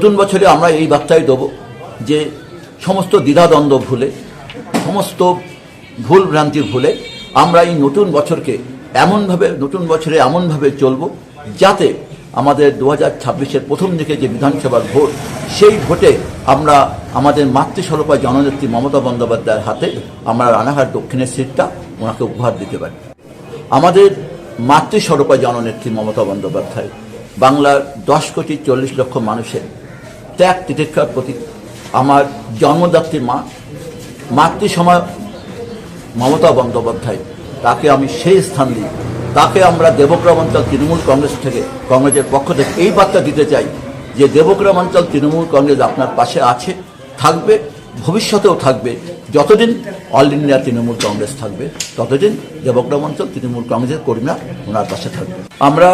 নতুন বছরে আমরা এই বার্তাই দেবো যে সমস্ত দ্বিধাদ্বন্দ্ব ভুলে, সমস্ত ভুল ভ্রান্তি ভুলে আমরা এই নতুন বছরকে এমনভাবে, নতুন বছরে এমনভাবে চলব যাতে আমাদের দু হাজার ছাব্বিশের প্রথম দিকে যে বিধানসভার ভোট, সেই ভোটে আমরা আমাদের মাতৃস্বরূপা জননেত্রী মমতা বন্দ্যোপাধ্যায়ের হাতে আমরা রানাঘাট দক্ষিণের সিটটা ওনাকে উপহার দিতে পারি। আমাদের মাতৃস্বরূপা জননেত্রী মমতা বন্দ্যোপাধ্যায় বাংলার দশ কোটি চল্লিশ লক্ষ মানুষের ত্যাগ তিতিক্ষার প্রতি আমার জন্মদাত্রী মা মাতৃসমা মমতা বন্দ্যোপাধ্যায়, তাকে আমি সেই স্থান দিই। তাকে আমরা দেবগ্রাম অঞ্চল তৃণমূল কংগ্রেস থেকে কংগ্রেসের পক্ষ থেকে এই বার্তা দিতে চাই যে দেবগ্রাম অঞ্চল তৃণমূল কংগ্রেস আপনার পাশে আছে, থাকবে, ভবিষ্যতেও থাকবে। যতদিন অল ইন্ডিয়া তৃণমূল কংগ্রেস থাকবে, ততদিন দেবগ্রাম অঞ্চল তৃণমূল কংগ্রেসের কর্মীরা ওনার পাশে থাকবে। আমরা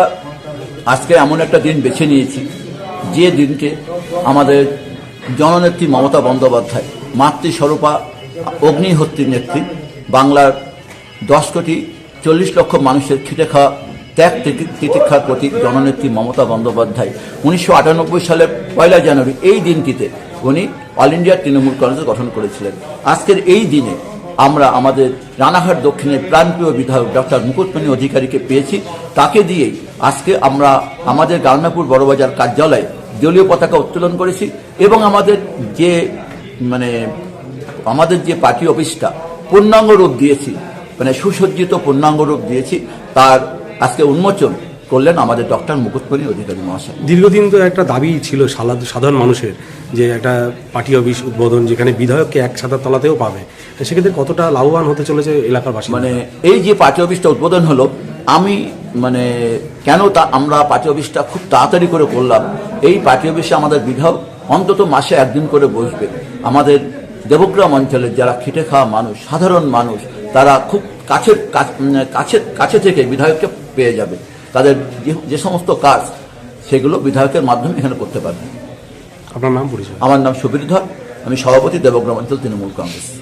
আজকে এমন একটা দিন বেছে নিয়েছি যে দিনকে আমাদের জননেত্রী মমতা বন্দ্যোপাধ্যায় মাতৃস্বরূপা অগ্নিহত্রী নেত্রী, বাংলার দশ কোটি চল্লিশ লক্ষ মানুষের খেটে খাওয়া ত্যাগ তিতি- তিতিক্ষার প্রতীক জননেত্রী মমতা বন্দ্যোপাধ্যায়। উনিশশো আটানব্বই সালের পয়লা জানুয়ারি, এই দিনটিতে উনি অল ইন্ডিয়া তৃণমূল কংগ্রেস গঠন করেছিলেন। আজকের এই দিনে আমরা আমাদের রানাঘাট দক্ষিণের প্রাণপ্রিয় বিধায়ক ডক্টর মুকুটমণি অধিকারীকে পেয়েছি। তাকে দিয়েই আজকে আমরা আমাদের গার্নাপুর বড়বাজার কার্যালয়ে দলীয় পতাকা উত্তোলন করেছি এবং আমাদের যে মানে আমাদের যে পার্টি অফিসটা পূর্ণাঙ্গ রূপ দিয়েছি মানে সুসজ্জিত পূর্ণাঙ্গ রূপ দিয়েছি তার আজকে উন্মোচন করলেন আমাদের ডক্টর মুকুটমণি অধিকারী মহাশয়। দীর্ঘদিন তো একটা দাবি ছিল সাধারণ মানুষের যে একটা পার্টি অফিস উদ্বোধন যেখানে বিধায়ককে এক ছাতার তলাতেও পাবে। সেক্ষেত্রে কতটা লাভবান হতে চলেছে এলাকার বাসিন্দা মানে এই যে পার্টি অফিসটা উদ্বোধন হলো আমি মানে কেন তা আমরা পার্টি অফিসটা খুব তাড়াতাড়ি করে করলাম? এই পার্টি অফিসে আমাদের বিধায়ক অন্তত মাসে একদিন করে বসবে। আমাদের দেবগ্রাম অঞ্চলের যারা খেটে খাওয়া মানুষ সাধারণ মানুষ তারা খুব কাছের কাছ- উম, কাছে কাছে থেকে বিধায়ককে পেয়ে যাবে। তাদের যে- যে সমস্ত কাজ সেগুলো বিধায়কের মাধ্যমে এখানে করতে পারবে। আপনার নাম পরিচয়? আমার নাম সুবীর ধর আমি সভাপতি দেবগ্রাম অঞ্চল তৃণমূল কংগ্রেস।